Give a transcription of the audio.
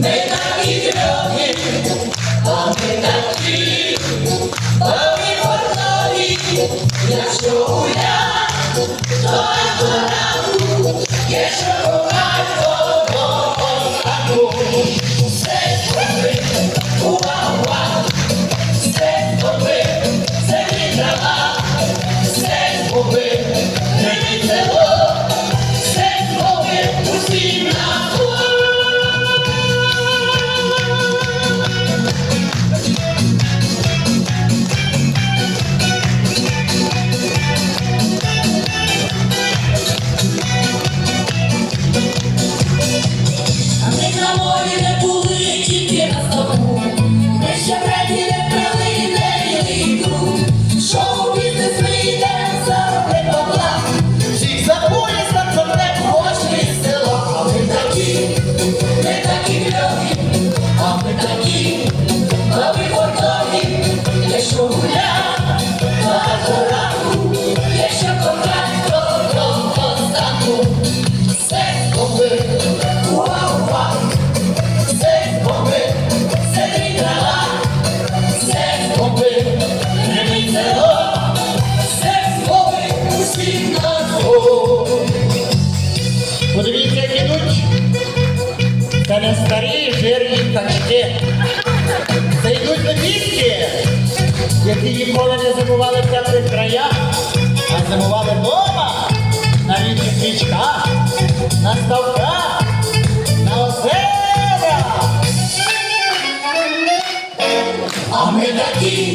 Make that easy, okay? I'll make that easy. Oh there. мене старі, жирні качки. Це йдуть новістки, які ніколи не зимували в теплих краях, а зимували дома на рідних річках, на ставках, на озерах. А ми такі.